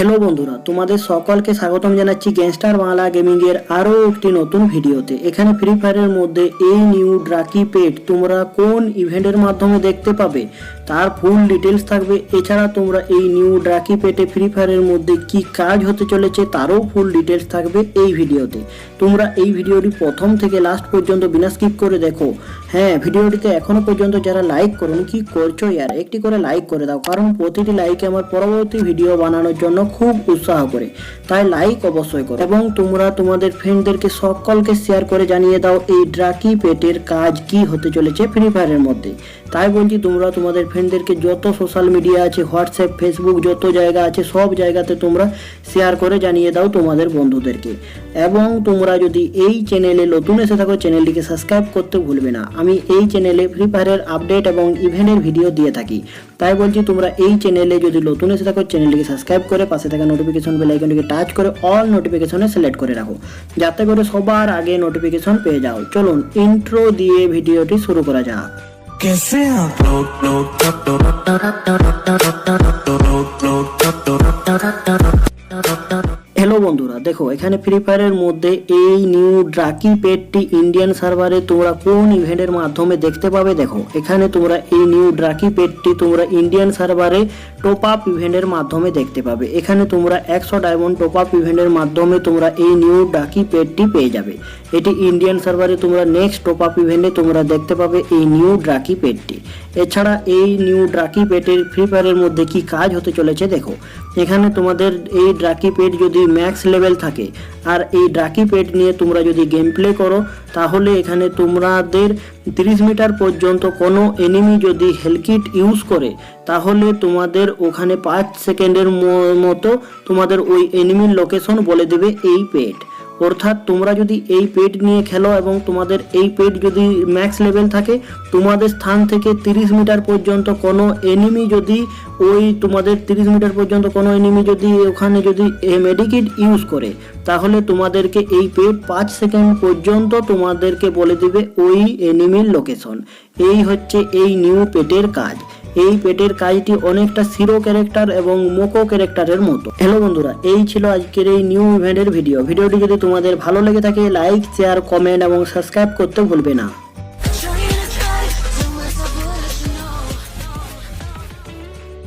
Hello বন্ধুরা, তোমাদের সকলকে স্বাগতম জানাচ্ছি গ্যাংস্টার বাংলা গেমিং এর আরও একটি নতুন ভিডিওতে। এখানে ফ্রি ফায়ারের মধ্যে এই নিউ ড্রাকি পেট তোমরা কোন ইভেন্টের মাধ্যমে দেখতে পাবে? তার ফুল ডিটেলস থাকবে। এছাড়া তোমরা এই নিউ ড্রাকি পেটে ফ্রি ফায়ারের মধ্যে কি কাজ হতে চলেছে তারও ফুল ডিটেলস থাকবে এই ভিডিওতে। তোমরা এই ভিডিওটি প্রথম থেকে লাস্ট পর্যন্ত বিনা স্কিপ করে দেখো। হ্যাঁ ভিডিওটিতে এখনও পর্যন্ত যারা লাইক করুন, কি করছ? ইয়ার একটি করে লাইক করে দাও। কারণ প্রতিটি লাইক আমার পরবর্তী ভিডিও বানানোর জন্য খুব উৎসাহ করে। তাই লাইক অবশ্যই করো। এবং তোমরা তোমাদের ফ্রেন্ডদেরকে সকলকে শেয়ার করে জানিয়ে দাও এই ড্রাকি পেটের কাজ কি হতে চলেছে ফ্রি ফায়ারের মধ্যে। তাই বলছি, তোমরা তোমাদের ফ্রেন্ডদেরকে যত সোশ্যাল মিডিয়া আছে হোয়াটসঅ্যাপ ফেসবুক যত জায়গা আছে, সব জায়গাতে তোমরা শেয়ার করে জানিয়ে দাও তোমাদের বন্ধুদেরকে। এবং তোমরা যদি এই চ্যানেলে নতুন এসে থাকো চ্যানেলটিকে সাবস্ক্রাইব করতে ভুলবে না। আমি এই চ্যানেলে ফ্রি ফায়ারের আপডেট এবং ইভেন্টের ভিডিও দিয়ে থাকি। তাই বলছি, তোমরা এই চ্যানেলে যদি নতুন এসে থাকো চ্যানেলটিকে সাবস্ক্রাইব করে পাশে পাশে থাকা নোটিফিকেশন বেল আইকনটিকে টাচ করে অল নোটিফিকেশনে সিলেক্ট করে রাখো। যাতে করে সবার আগে নোটিফিকেশন পেয়ে যাও। চলুন ইন্ট্রো দিয়ে ভিডিওটি শুরু করা যাক। কেসে হ্যালো বন্ধুরা, দেখো, এখানে ফ্রি ফায়ারের মধ্যে এই নিউ ড্রাকি পেটটি ইন্ডিয়ান সার্ভারে তোমরা কোন ইভেন্টের মাধ্যমে দেখতে পাবে, দেখো। এখানে তোমরা এই নিউ ড্রাকি পেটটি তোমরা ইন্ডিয়ান সার্ভারে টপ আপ ইভেন্টের মাধ্যমে দেখতে পাবে। এখানে তোমরা একশো ডায়মন্ড টপ আপ ইভেন্টের মাধ্যমে তোমরা এই নিউ ডাকি পেটটি পেয়ে যাবে। এটি ইন্ডিয়ান সার্ভারে তোমরা নেক্সট টপ আপ ইভেন্টে তোমরা দেখতে পাবে এই নিউ ড্রাকি পেটটি এছাড়া এই নিউ ড্রাকি পেটের ফ্রি ফায়ারের মধ্যে কি কাজ হতে চলেছে, দেখো। এখানে তোমাদের এই ড্রাকি পেট যদি ম্যাক্স লেভেল থাকে। আর এই ড্রাকি পেট নিয়ে তোমরা যদি গেম প্লে করো, তাহলে এখানে তোমাদের তিরিশ মিটার পর্যন্ত কোনো এনিমি যদি হেলকিট ইউজ করে, তাহলে তোমাদের ওখানে পাঁচ সেকেন্ডের মতো তোমাদের ওই এনিমির লোকেশন বলে দেবে এই পেট অর্থাৎ তোমরা যদি এই পেড নিয়ে খেলো এবং তোমাদের এই পেড যদি ম্যাক্স লেভেল থাকে, তোমাদের স্থান থেকে তিরিশ মিটার পর্যন্ত কোনো এনিমি যদি ওই তোমাদের তিরিশ মিটার পর্যন্ত কোনো এনিমি যদি ওখানে যদি মেডিকিট ইউজ করে, তাহলে তোমাদেরকে এই পেড পাঁচ সেকেন্ড পর্যন্ত তোমাদেরকে বলে দিবে ওই এনিমির লোকেশন এই হচ্ছে এই নিউ পেটের কাজ। এই পেটের কাজটি অনেকটা সিরো ক্যারেক্টার এবং মোকো ক্যারেক্টারের মতো। হ্যালো বন্ধুরা, এই ছিল আজকের এই নিউ ইভেন্টের ভিডিও ভিডিওটি যদি তোমাদের ভালো লেগে থাকে লাইক শেয়ার কমেন্ট এবং সাবস্ক্রাইব করতে ভুলবে না।